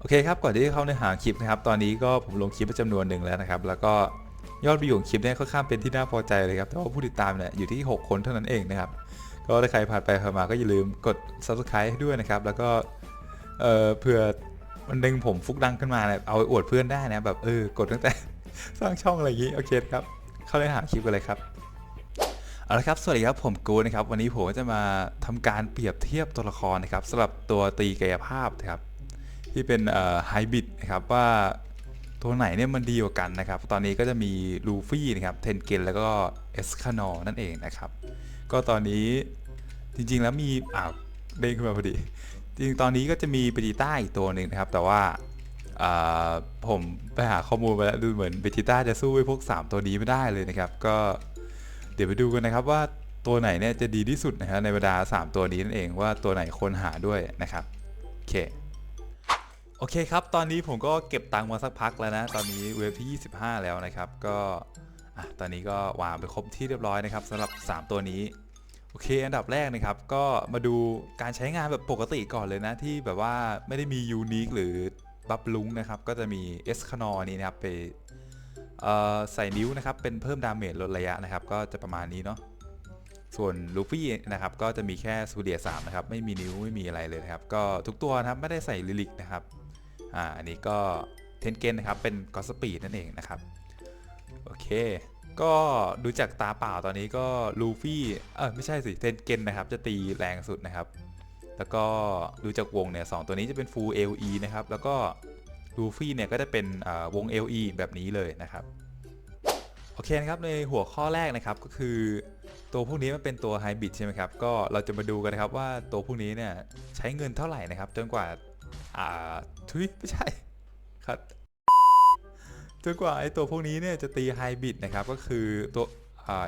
โอเคครับก่อนที่จะเข้าเนื้อหาคลิปนะครับ ตอนนี้ก็ผมลงคลิปไปจำนวนหนึ่งแล้วนะครับ แล้วก็ยอดวิวของคลิปเนี่ยค่อนข้างเป็นที่น่าพอใจเลยครับ แต่ว่าผู้ติดตามเนี่ยอยู่ที่ 6 คนเท่านั้นเองนะครับ ก็ถ้าใครผ่านไปผ่านมาก็อย่าลืมกด subscribe ให้ด้วยนะครับ แล้วก็เอ่อเผื่อวันหนึงผมฟุกดังขึ้นมาเนี่ยเอาไปอวดเพื่อนได้นะแบบเออกดตั้งแต่สร้างช่องอะไรอย่างงี้โอเคครับเข้าเนื้อหาคลิปกันเลยครับเอาละครับ สวัสดีครับ ผมกูนะครับ วันนี้ผมก็จะมาทำการเปรียบเทียบตัวละครนะครับสำหรับตัวตีกายภาพนะครับ ที่เป็นไฮบริดนะครับว่าตัวไหนเนี่ยมันดีกว่ากันนะครับ ตอนนี้ก็จะมีลูฟี่นะครับ เทนเกนแล้วก็เอสคานอนั่นเองนะครับ ก็ตอนนี้จริงๆแล้วมีอ้าวเด้งขึ้นมาพอดี จริงตอนนี้ก็จะมีเบจิต้าอีกตัวหนึ่งนะครับ แต่ว่าอ่าผมไปหาข้อมูลมาแล้วดูเหมือนเบจิต้าจะสู้ไอ้พวก 3 ตัวนี้ไม่ได้เลยนะครับ ก็เดี๋ยวไปดูกันนะครับว่าตัวไหนเนี่ยจะดีที่สุดนะฮะในบรรดา 3 ตัวนี้นั่นเองว่าตัวไหนควรหาด้วยนะครับโอเค โอเคครับ ตอนนี้ผมก็เก็บตังค์มาสักพักแล้วนะ ตอนนี้เวฟที่ 25 แล้วนะครับ ก็อะตอนนี้ก็วางไปครบที่เรียบร้อยนะครับสำหรับ 3 ตัวนี้ โอเค อันดับแรกนะครับ ก็มาดูการใช้งานแบบปกติก่อนเลยนะ ที่แบบว่าไม่ได้มียูนิคหรือบัฟลุงนะครับ ก็จะมีเอสคานอนี้นะครับไปใส่นิ้วนะครับ เป็นเพิ่มดาเมจลดระยะนะครับ ก็จะประมาณนี้เนาะส่วนลูฟี่นะครับก็จะมีแค่ซูเดียสามนะครับ ไม่มีนิ้วไม่มีอะไรเลยนะครับ ก็ทุกตัวนะครับไม่ได้ใส่ลิลิกนะครับ อ่าอันนี้ก็เทนเกนนะครับ เป็นกอสปีดนั่นเองนะครับ โอเค ก็ดูจากตาเปล่าตอนนี้ก็ลูฟี่เออไม่ใช่สิเทนเกนนะครับ จะตีแรงสุดนะครับ แล้วก็ดูจากวงเนี่ยสองตัวนี้จะเป็น full LE นะครับ แล้วก็ลูฟี่เนี่ยก็จะเป็นวง LE แบบนี้เลยนะครับโอเคนะครับในหัวข้อแรกนะครับก็คือ ตัวพวกนี้มันเป็นตัวไฮบริดใช่ไหมครับก็เราจะมาดูกันนะครับว่าตัวพวกนี้เนี่ยใช้เงินเท่าไหร่นะครับ จนกว่า อ่าทุยไม่ใช่ครับจนกว่าไอตัวพวกนี้เนี่ยจะตีไฮบริดนะครับ ก็คือตัว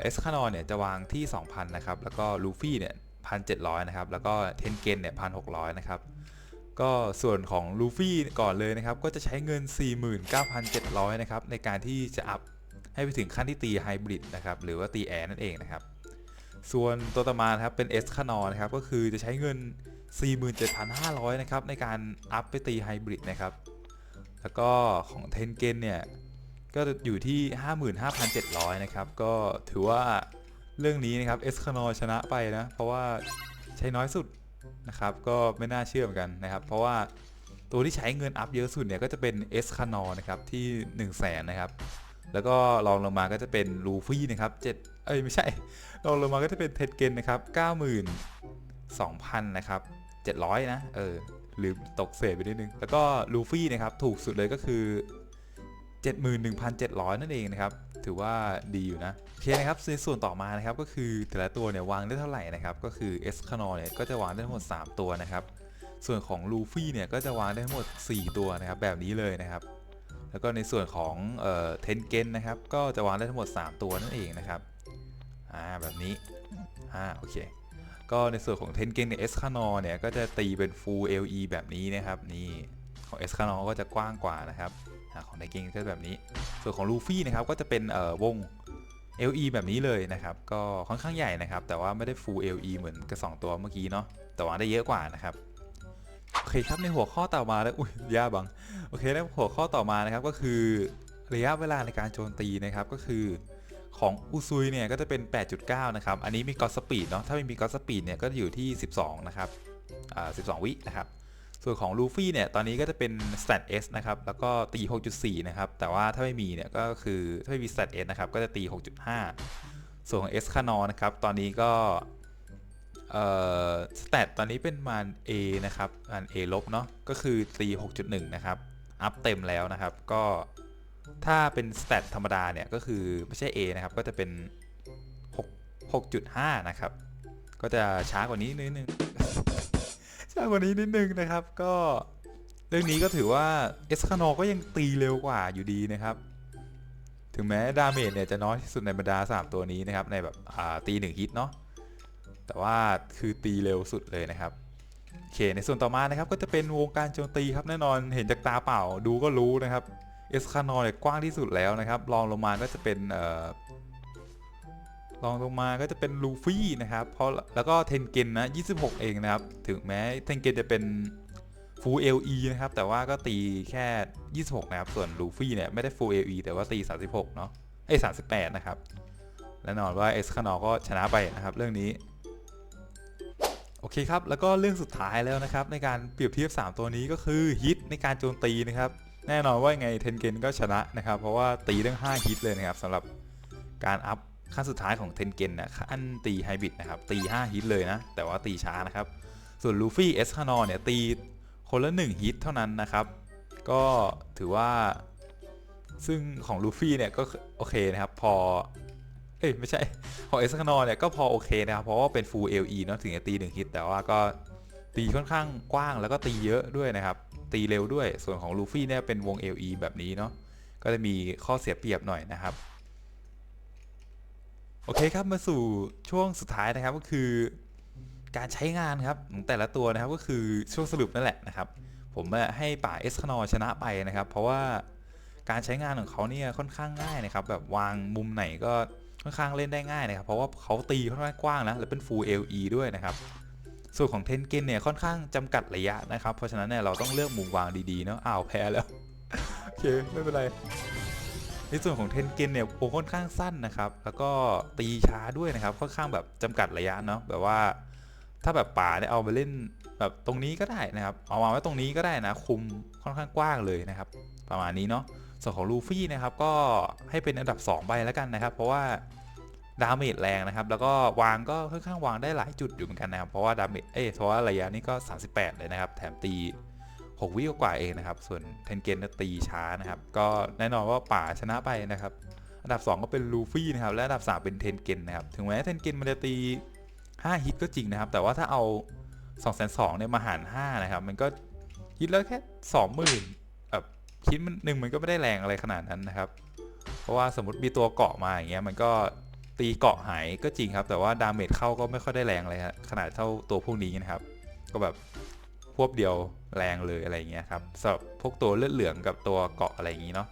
เอสคานอนเนี่ยจะวางที่ 2,000 นะครับ แล้วก็ลูฟี่เนี่ย1,700นะครับ แล้วก็เทนเกนเนี่ย1,600นะครับ ก็ส่วนของลูฟี่ก่อนเลยนะครับ ก็จะใช้เงิน 49,700 นะครับ ในการที่จะอัพให้ไปถึงขั้นที่ตีไฮบริดนะครับ หรือว่าตีแอร์นั่นเองนะครับ ส่วนตัวต่อมาครับเป็นเอสคานอนะครับ ก็คือจะใช้เงิน 47,500 นะครับ ในการอัพไปตีไฮบริดนะครับ แล้วก็ของเทนเกนเนี่ย ก็อยู่ที่ 55,700 นะครับ ก็ถือว่าเรื่องนี้นะครับเอสคานอชนะไปนะ เพราะว่าใช้น้อยสุดนะครับ ก็ไม่น่าเชื่อเหมือนกันนะครับ เพราะว่าตัวที่ใช้เงินอัพเยอะสุดเนี่ยก็จะเป็นเอสคานอนะครับที่ 1 0 0 0 0แสนนะครับ แล้วก็รองลงมาก็จะเป็นลูฟี่นะครับ7เอ้ยไม่ใช่รองลงมาก็จะเป็นเทนเกนนะครับ 92,000 นะครับ 700 นะ เออลืมตกเศษไปนิดนึง แล้วก็ลูฟี่นะครับถูกสุดเลยก็คือ 71,700 นั่นเองนะครับ ถือว่าดีอยู่นะ โอเคนะครับในส่วนต่อมานะครับก็คือแต่ละตัวเนี่ยวางได้เท่าไหร่นะครับ ก็คือเอสคานอเนี่ยก็จะวางได้ทั้งหมด 3 ตัวนะครับ ส่วนของลูฟี่เนี่ยก็จะวางได้ทั้งหมด 4 ตัวนะครับ แบบนี้เลยนะครับแล้วก็ในส่วนของเอ่อเทนเกนนะครับ ก็จะวางได้ทั้งหมด 3 ตัวนั่นเองนะครับ อ่า แบบนี้ อ่า โอเค ก็ในส่วนของเทนเกนในเอสคานอเนี่ยก็จะตีเป็น full LE แบบนี้นะครับนี่ของเอสคานอก็จะกว้างกว่านะครับของเทนเกนก็แบบนี้ ส่วนของลูฟี่นะครับก็จะเป็นเอ่อวง LE แบบนี้เลยนะครับ ก็ค่อนข้างใหญ่นะครับ แต่ว่าไม่ได้ full LE เหมือนกับสองตัวเมื่อกี้เนาะแต่ว่าได้เยอะกว่านะครับโอเคครับในหัวข้อต่อมาแล้วอุ้ยย่าบังโอเคแล้วหัวข้อต่อมานะครับก็คือระยะเวลาในการโจมตีนะครับก็คือ ของอุซุยเนี่ยก็จะเป็น 8.9 นะครับ อันนี้มีกอสปีดเนาะ ถ้าไม่มีกอสปีดเนี่ยก็อยู่ที่ 12 นะครับอ่า12 วินะครับ ส่วนของลูฟี่เนี่ย ตอนนี้ก็จะเป็น stat s นะครับ แล้วก็ตี 6.4 นะครับ แต่ว่าถ้าไม่มีเนี่ยก็คือถ้าไม่มี stat s นะครับ ก็จะตี 6.5 ส่วนของ s คานอนะครับ ตอนนี้ก็เอ่อ stat ตอนนี้เป็นมัน A นะครับมัน A ลบเนาะ ก็คือตี 6.1 นะครับ อัพเต็มแล้วนะครับ ก็ ถ้าเป็น stat ธรรมดาเนี่ยก็คือไม่ใช่ A นะครับก็จะเป็น 6 6.5 นะครับ ก็จะช้ากว่านี้นิดนึง ช้ากว่านี้นิดนึงนะครับก็เรื่องนี้ก็ถือว่าเอสคานอก็ยังตีเร็วกว่าอยู่ดีนะครับ ถึงแม้ดาเมจเนี่ยจะน้อยที่สุดในบรรดา 3 ตัวนี้นะครับ ในแบบตีหนึ่งฮิตเนาะแต่ว่าคือตีเร็วสุดเลยนะครับโอเคในส่วนต่อมานะครับก็จะเป็นวงการโจมตีครับแน่นอนเห็นจากตาเปล่าดูก็รู้นะครับ เอสคานอเนี่ยกว้างที่สุดแล้วนะครับรองลงมาก็จะเป็นเอ่อรองลงมาก็จะเป็นลูฟี่นะครับเพราะแล้วก็เทนเกนนะ 26 เองนะครับ ถึงแม้เทนเกนจะเป็น full LE นะครับ แต่ว่าก็ตีแค่ 26 นะครับ ส่วนลูฟี่เนี่ยไม่ได้ full LE แต่ว่าตี 36 เนาะเอ้38 นะครับ แน่นอนว่าเอสคานอก็ชนะไปนะครับ เรื่องนี้ โอเคครับ แล้วก็เรื่องสุดท้ายแล้วนะครับ ในการเปรียบเทียบ 3 ตัวนี้ก็คือฮิตในการโจมตีนะครับ แน่นอนว่ายังไงเทนเกนก็ชนะนะครับ เพราะว่าตีตั้ง5ฮิตเลยนะครับสำหรับการอัพขั้นสุดท้ายของเทนเกนนะขั้นตีไฮบริดนะครับตี5ฮิตเลยนะ แต่ว่าตีช้านะครับ ส่วนลูฟี่เอสคานอเนี่ยตีคนละ1ฮิตเท่านั้นนะครับ ก็ถือว่า ซึ่งของลูฟี่เนี่ยก็โอเคนะครับพอเอ้ยไม่ใช่ของเอสคานอเนี่ยก็พอโอเคนะครับเพราะว่าเป็น full LE เนาะถึงจะตี1ฮิตแต่ว่าก็ตีค่อนข้างกว้างแล้วก็ตีเยอะด้วยนะครับ ตีเร็วด้วย ส่วนของลูฟี่เนี่ยเป็นวง LE แบบนี้เนาะก็จะมีข้อเสียเปรียบหน่อยนะครับ โอเคครับมาสู่ช่วงสุดท้ายนะครับก็คือการใช้งานครับของแต่ละตัวนะครับก็คือช่วงสรุปนั่นแหละนะครับ ผมให้ป่าเอสคานอชนะไปนะครับ เพราะว่าการใช้งานของเขาเนี่ยค่อนข้างง่ายนะครับแบบวางมุมไหนก็ค่อนข้างเล่นได้ง่ายนะครับ เพราะว่าเขาตีค่อนข้างกว้างนะและเป็น full LE ด้วยนะครับ ส่วนของเทนเกนเนี่ยค่อนข้างจำกัดระยะนะครับ เพราะฉะนั้นเนี่ยเราต้องเลือกมุมวางดีๆเนาะอ้าวแพ้แล้วโอเคไม่เป็นไรในส่วนของเทนเกนเนี่ยโปรค่อนข้างสั้นนะครับ แล้วก็ตีช้าด้วยนะครับค่อนข้างแบบจำกัดระยะเนาะแบบว่า ถ้าแบบป่าเนี่ยเอาไปเล่นแบบตรงนี้ก็ได้นะครับ เอาวาไว้ตรงนี้ก็ได้นะ คุมค่อนข้างกว้างเลยนะครับ ประมาณนี้เนาะส่วนของลูฟี่นะครับก็ให้เป็นอันดับ 2 ไปแล้วกันนะครับ เพราะว่า ดาเมจแรงนะครับ แล้วก็วางก็ค่อนข้างวางได้หลายจุดอยู่เหมือนกันนะครับ เพราะว่าดาเมจ เอ้ยเพราะว่าระยะนี้ก็ 38 เลยนะครับ แถมตี 6 วิกว่าเองนะครับ ส่วนเทนเกนตีช้านะครับ ก็แน่นอนว่าป่าชนะไปนะครับ อันดับ 2 ก็เป็นลูฟี่นะครับ และอันดับ 3 เป็นเทนเกนนะครับ ถึงแม้เทนเกนมันจะตี 5 ฮิตก็จริงนะครับ แต่ว่าถ้าเอา2 2 0 0เนี่ยมาหาร 5 นะครับ มันก็ฮิตแล้วแค่20,000แบบฮิตมันหนึ่งมันก็ไม่ได้แรงอะไรขนาดนั้นนะครับ เพราะว่าสมมติมีตัวเกาะมาอย่างเงี้ยมันก็ ตีเกาะหายก็จริงครับ แต่ว่าดาเมจเข้าก็ไม่ค่อยได้แรงเลยฮะขนาดเท่าตัวพวกนี้นะครับ ก็แบบพวบเดียวแรงเลยอะไรอย่างเงี้ยครับสำหรับพวกตัวเลือดเหลืองกับตัวเกาะอะไรอย่างงี้เนาะ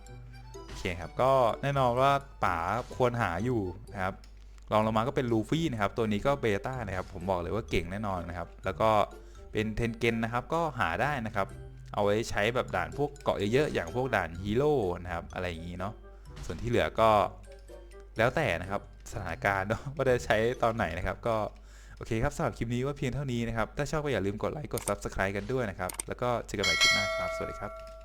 โอเคครับก็แน่นอนว่าป๋าควรหาอยู่นะครับรองลงมาก็เป็นลูฟี่นะครับ ตัวนี้ก็เบต้านะครับ ผมบอกเลยว่าเก่งแน่นอนนะครับ แล้วก็เป็นเทนเกนนะครับ ก็หาได้นะครับ เอาไว้ใช้แบบด่านพวกเกาะเยอะๆอย่างพวกด่านฮีโร่นะครับ อะไรอย่างงี้เนาะ ส่วนที่เหลือก็แล้วแต่นะครับ สถานการณ์เนาะว่าจะใช้ตอนไหนนะครับ ก็โอเคครับสำหรับคลิปนี้ว่าเพียงเท่านี้นะครับ ถ้าชอบก็อย่าลืมกดไลค์กด Subscribe กันด้วยนะครับ แล้วก็เจอกันใหม่คลิปหน้าครับ สวัสดีครับ